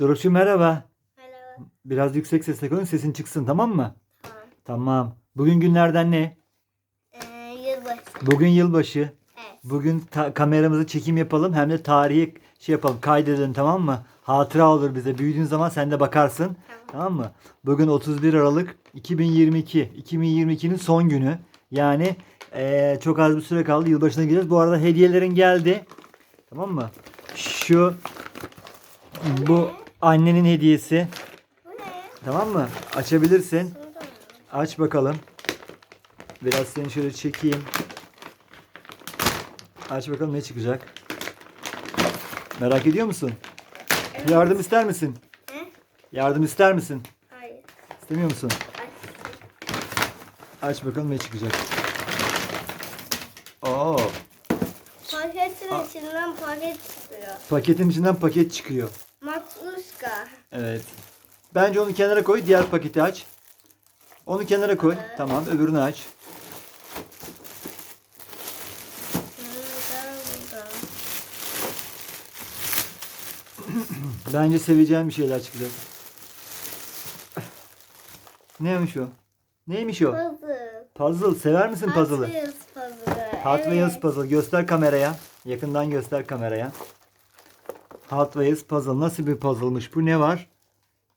Duruşu merhaba. Merhaba. Biraz yüksek sesle konuş sesin çıksın tamam mı? Tamam. Tamam. Bugün günlerden ne? Ee, yılbaşı. Bugün yılbaşı. Evet. Bugün kameramızı çekim yapalım hem de tarihi şey yapalım kaydedelim tamam mı? Hatıra olur bize. Büyüdüğün zaman sen de bakarsın. Tamam. Tamam mı? Bugün 31 Aralık 2022. 2022'nin son günü. Yani eee, çok az bir süre kaldı. Yılbaşına gireceğiz. Bu arada hediyelerin geldi. Tamam mı? Şu bu annenin hediyesi. Bu ne? Tamam mı? Açabilirsin. Aç bakalım. Biraz seni şöyle çekeyim. Aç bakalım ne çıkacak. Merak ediyor musun? Evet. Yardım ister misin? He? Yardım ister misin? Hayır. İstemiyor musun? Aç. Aç bakalım ne çıkacak. Oo, Paketin içinden paket çıkıyor. paketin içinden paket çıkıyor. Matruşka. Evet. Bence onu kenara koy, diğer paketi aç. Onu kenara koy. Tamam, öbürünü aç. Bence seveceğin bir şeyler çıkacak. Neymiş o? Neymiş o? Puzzle. Puzzle. Sever misin puzzle'ı? Hot Wheels puzzle. Hot evet. Wheels puzzle. Göster kameraya. Yakından göster kameraya. Wheels puzzle. Nasıl bir puzzle'mış bu? Ne var?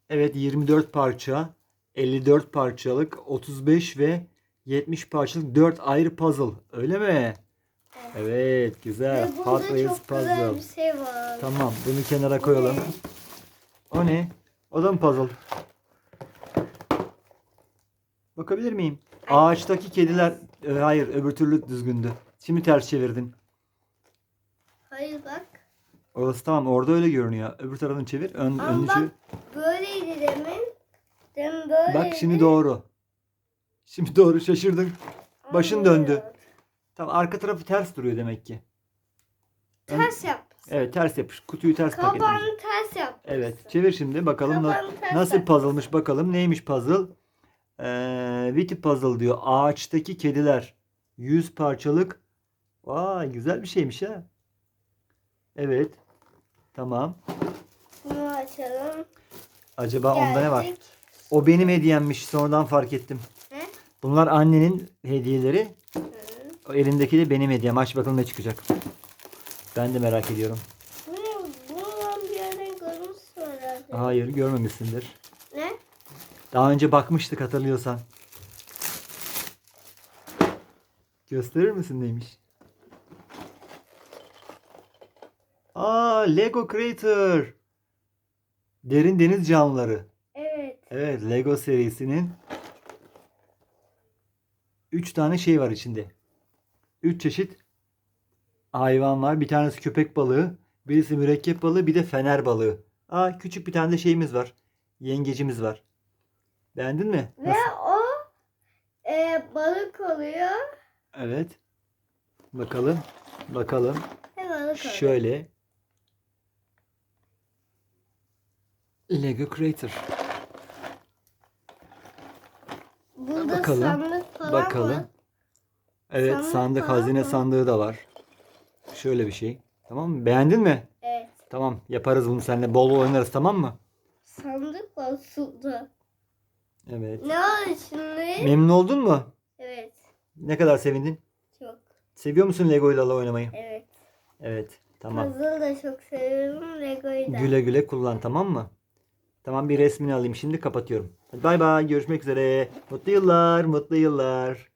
Evet 24 parça. 54 parçalık. 35 ve 70 parçalık 4 ayrı puzzle. Öyle mi? Evet. güzel. Ve Wheels çok güzel puzzle. bir şey var. Tamam. Bunu kenara koyalım. O ne? O da mı puzzle? Bakabilir miyim? Ağaçtaki kediler... E, Hayır öbür türlü düzgündü. Şimdi ters çevirdin. Hayır bak. Orası tamam orada öyle görünüyor. Öbür tarafını çevir. Ön, Ama önünü bak çevir. böyleydi demin. Demin böyleydi. Bak şimdi doğru. Şimdi doğru şaşırdın. başın döndü. Tamam arka tarafı ters duruyor demek ki. Ön- Ters yap. Evet ters yapış. Kutuyu ters paketlemiş. Kapağını ters yap. Evet çevir şimdi bakalım na- ters nasıl yap. puzzle'mış bakalım. Neymiş puzzle? Ee, Witty puzzle diyor. Ağaçtaki kediler. 100 parçalık. Vay güzel bir şeymiş ha. Evet. Tamam. Bunu açalım. Acaba onda ne var? Geldik. O benim hediyemmiş. Sonradan fark ettim. Ne? Bunlar annenin hediyeleri. Hı. O elindeki de benim hediyem. Aç bakalım ne çıkacak. Ben de merak ediyorum. Bu ne? Bunu bir yerden görmüşsün herhalde. Hayır görmemişsindir. Ne? Daha önce bakmıştık hatırlıyorsan. Gösterir misin neymiş? Aa Lego Creator. Derin deniz canlıları. Evet. Evet Lego serisinin 3 tane şey var içinde. 3 çeşit hayvan var. Bir tanesi köpek balığı, birisi mürekkep balığı, bir de fener balığı. Aa küçük bir tane de şeyimiz var. Yengecimiz var. Beğendin mi? Ve Nasıl? o e, balık oluyor. Evet. Bakalım. Bakalım. Ve balık oluyor. Şöyle. Lego Creator. Burada Bakalım, sandık falan Bakalım. var. Evet Sandık sandık hazine mı? sandığı da var. Şöyle bir şey. Tamam mı? Beğendin mi? Evet. Tamam yaparız bunu seninle. Bol bol oynarız tamam mı? Sandık var suda. Evet. Ne var şimdi? Memnun oldun mu? Evet. Ne kadar sevindin? Çok. Seviyor musun Lego ile oynamayı? Evet. Evet. Tamam. Puzzle da çok seviyorum. Lego'yu da. Güle güle kullan tamam mı? Tamam bir resmini alayım şimdi kapatıyorum. Bay bay görüşmek üzere. Mutlu yıllar mutlu yıllar.